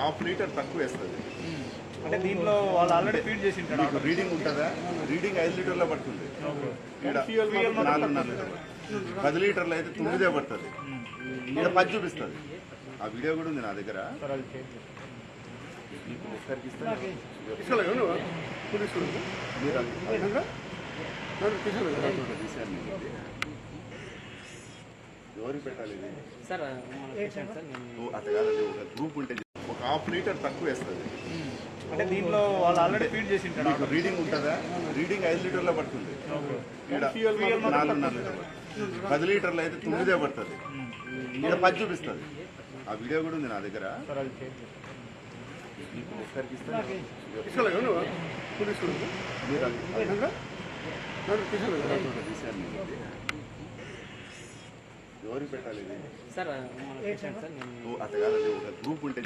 Half litre తక్కువ వేస్తుంది. అంటే దీంట్లో వాళ్ళు ఆల్రెడీ ఫీడ్ చేసి ఉంటారు మీకు రీడింగ్ ఉంటుందా? రీడింగ్ ఐదు లీటర్లో పడుతుంది. నాలుగున్నర లీటర్ పది లీటర్లు అయితే తొమ్మిదే పడుతుంది. ఇక్కడ పది చూపిస్తుంది. ఆ వీడియో కూడా ఉంది నా దగ్గర. ఎవరికి పెట్టాలి అట్లా కాదండి ఒక గ్రూప్ ఉంటే ఒక హాఫ్ లీటర్ తక్కువ వేస్తుంది. అంటే దీంట్లో వాళ్ళు ఆల్రెడీ ఫీడ్ చేసి ఉంటారు మీకు రీడింగ్ ఉంటుందా? రీడింగ్ ఐదు లీటర్లో పడుతుంది. ఈడ నాలుగున్నర లీటర్ పది లీటర్లు అయితే తొమ్మిదే పడుతుంది. ఇక్కడ పది చూపిస్తుంది. ఆ వీడియో కూడా ఉంది నా దగ్గర. మీకు ఒకసారికి ఇస్తాను. మీరు. ఎవరికి పెట్టాలి ఇది? సార్ అట్లా కాదండి ఒక గ్రూప్ ఉంటే